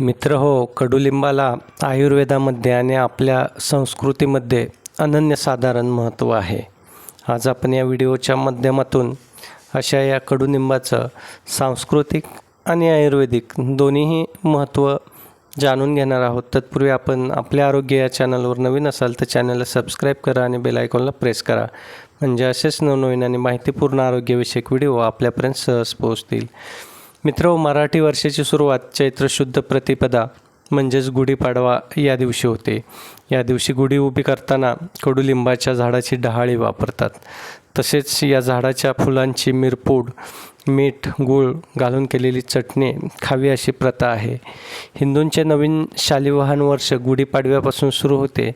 मित्र हो कडुलिंबाला आयुर्वेदामध्ये आणि आपल्या संस्कृतीमध्ये अनन्यसाधारण महत्त्व आहे. आज आपण या व्हिडिओच्या माध्यमातून अशा या कडुलिंबाचं सांस्कृतिक आणि आयुर्वेदिक दोन्हीही महत्त्व जाणून घेणार आहोत. तत्पूर्वी आपण आपल्या आरोग्य या चॅनलवर नवीन असाल तर चॅनलला सबस्क्राईब करा आणि बेल आयकॉनला प्रेस करा. म्हणजे असेच नवनवीन आणि माहितीपूर्ण आरोग्यविषयक व्हिडिओ आपल्यापर्यंत सहज पोहोचतील. मित्र मराठी वर्षाची सुरुवात चैत्र शुद्ध प्रतिपदा म्हणजेच गुढीपाडवा या दिवशी होते. या दिवशी गुढी उभी करताना कडुलिंबाच्या झाडाची डहाळी वापरतात. तसेच या झाडाच्या फुलांची मिरपूड मीठ गूळ घालून केलेली चटणी खावी अशी प्रथा आहे. हिंदूंचे नवीन शालिवाहन वर्ष गुढीपाडव्यापासून सुरू होते.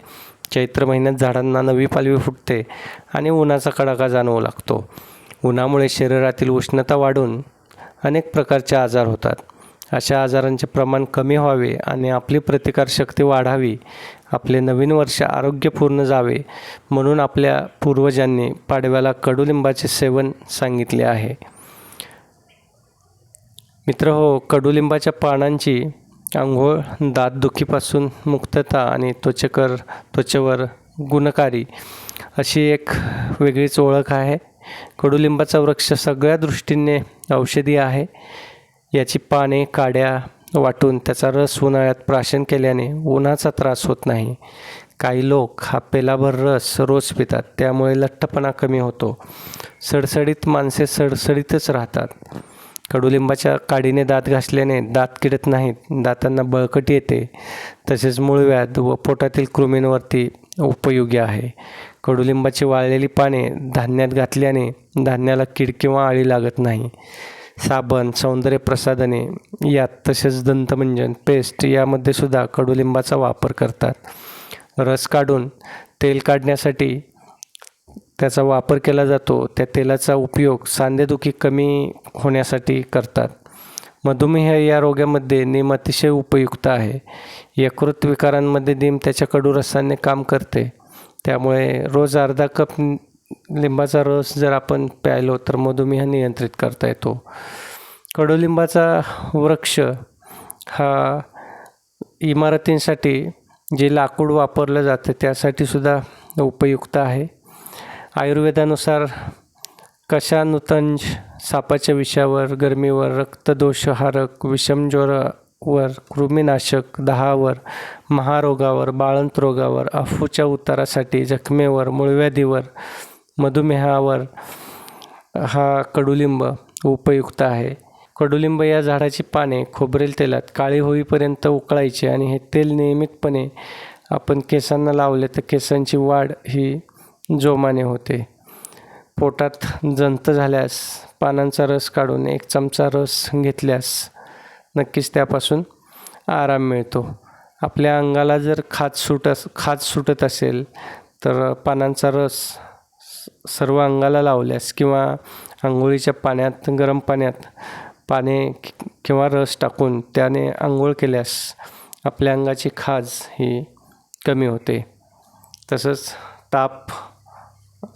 चैत्र महिन्यात झाडांना नवी पालवी फुटते आणि उन्हाचा कडाका जाणवू लागतो. उन्हामुळे शरीरातील उष्णता वाढून अनेक प्रकारचे आजार होतात. अशा आजारांचे प्रमाण कमी व्हावे आणि आपली प्रतिकारशक्ती वाढावी आपले नवीन वर्ष आरोग्यपूर्ण जावे म्हणून आपल्या पूर्वजांनी पाडव्याला कडुलिंबाचे सेवन सांगितले आहे. मित्र हो कडुलिंबाच्या पानांची आंघोळ दातदुखीपासून मुक्तता आणि त्वचेकर त्वचेवर गुणकारी अशी एक वेगळीच ओळख आहे. कडुलिंबाचा वृक्ष सगळ्या दृष्टीने औषधी आहे. याची पाने काड्या वाटून त्याचा रस उन्हाळ्यात प्राशन केल्याने उन्हाचा त्रास होत नाही. काही लोक हा पेलाभर रस रोज पितात त्यामुळे लठ्ठपणा कमी होतो. सडसडीत माणसे सडसडीतच राहतात. कडुलिंबाच्या काडीने दात घासल्याने दात किडत नाहीत दातांना बळकटी येते. तसेच मूळव्याध व पोटातील कृमींवरती उपयोगी आहे. कडुलिंबाची वाळलेली पाने धान्यात घातल्याने धान्याला कीड किंवा आळी लागत नाही. साबण सौंदर्य प्रसाधने यात तसेच दंतमंजन पेस्ट यामध्ये सुद्धा कडुलिंबाचा वापर करतात. रस काढून तेल काढण्यासाठी त्याचा वापर केला जातो. त्या तेलाचा उपयोग सांधेदुखी कमी होण्यासाठी करतात. मधुमेह या रोगामध्ये नीम अतिशय उपयुक्त आहे. यकृत विकारांमध्ये नीम त्याच्या कडू रसाने काम करते. त्यामुळे रोज अर्धा कप लिंबाचा रस जर आपण प्यायलो तर मधुमेह नियंत्रित करता येतो. कडुलिंबाचा वृक्ष हा इमारतींसाठी जे लाकूड वापरलं जातं त्यासाठी सुद्धा उपयुक्त आहे. आयुर्वेदानुसार कशानुतंज सापाच्या विषावर गरमीवर रक्तदोषहारक विषमज्वरावर कृमीनाशक दहावर महारोगावर बाळंत रोगावर अफूच्या उतारासाठी जखमेवर मुळव्याधीवर मधुमेहावर हा कडुलिंब उपयुक्त आहे. कडुलिंब या झाडाची पाने खोबरेल तेलात काळी होईपर्यंत उकळायची आणि हे तेल नियमितपणे आपण केसांना लावले तर केसांची वाढ ही जोमाने होते. पोटात जंत झाल्यास पानांचा रस काढून एक चमचा रस घेतल्यास नक्कीच त्यापासून आराम मिळतो. आपल्या अंगाला जर खाज सुट अस खाज सुटत असेल तर पानांचा रस सर्व अंगाला लावल्यास किंवा आंघोळीच्या पाण्यात गरम पाण्यात पाने किंवा रस टाकून त्याने आंघोळ केल्यास आपल्या अंगाची खाज ही कमी होते. तसंच ताप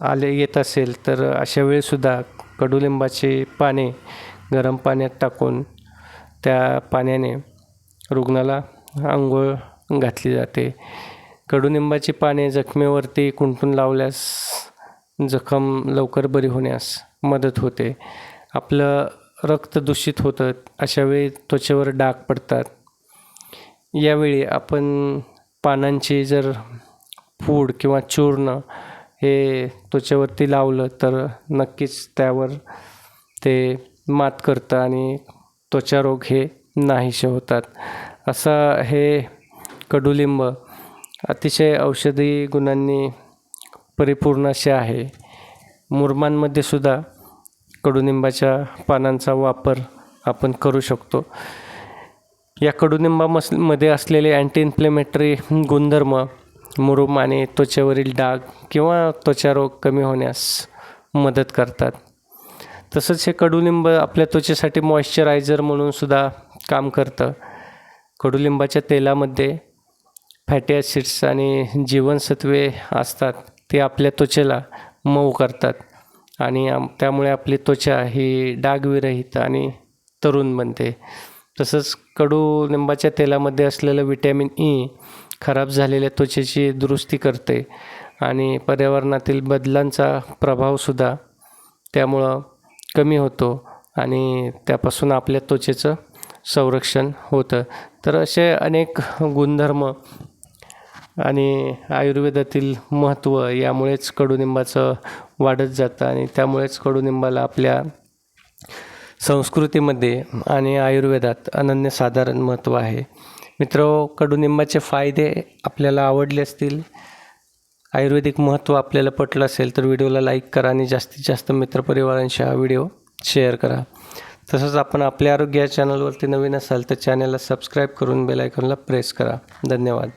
आले येत असेल तर अशा वेळीसुद्धा कडुलिंबाची पाने गरम पाण्यात टाकून त्या पाण्याने रुग्णाला आंघोळ घातली जाते. कडुलिंबाची पाने जखमेवरती कुंटून लावल्यास जखम लवकर बरी होण्यास मदत होते. आपलं रक्त दूषित होतं अशावेळी त्वचेवर डाग पडतात. यावेळी आपण पानांची जर पूड किंवा चूर्ण हे त्वचेवरती लावलं तर नक्कीच त्यावर ते मात करतं आणि त्वचारोग हे नाहीसे होतात. असं हे कडुलिंब अतिशय औषधी गुणांनी परिपूर्ण असे आहे. मुरमांमध्ये सुद्धा कडुनिंबाच्या पानांचा वापर आपण करू शकतो. या कडुनिंबामसमध्ये असलेले अँटी इन्फ्लेमेटरी गुणधर्म मुरुम आणि त्वचेवरील डाग किंवा त्वचारोग कमी होण्यास मदत करतात. तसंच हे कडुलिंब आपल्या त्वचेसाठी मॉइश्चरायझर म्हणून सुद्धा काम करतं. कडुलिंबाच्या तेलामध्ये फॅटी ॲसिड्स आणि जीवनसत्वे असतात ते आपल्या त्वचेला मऊ करतात आणि आम त्यामुळे आपली त्वचा ही डागविरहित आणि तरुण बनते. तसंच कडुलिंबाच्या तेलामध्ये असलेलं विटॅमिन ई e खराब झालेल्या त्वचेची दुरुस्ती करते आणि पर्यावरणातील बदलांचा प्रभावसुद्धा त्यामुळं कमी होतो आणि त्यापासून आपल्या त्वचेचं संरक्षण होतं. तर असे अनेक गुणधर्म आणि आयुर्वेदातील महत्त्व यामुळेच कडुनिंबाचं वाढत जातं आणि त्यामुळेच कडुनिंबाला आपल्या संस्कृतीमध्ये आणि आयुर्वेदात अनन्यसाधारण महत्त्व आहे. मित्र कडुनिंबाचे फायदे आपल्याला आवडले असतील आयुर्वेदिक महत्त्व आपल्याला पटलं असेल तर व्हिडिओला लाईक करा आणि जास्तीत जास्त मित्रपरिवारांशी हा व्हिडिओ शेअर करा. तसंच आपण आपल्या आरोग्य या चॅनलवरती नवीन असाल तर चॅनलला सबस्क्राईब करून बेल आयकॉनला प्रेस करा. धन्यवाद.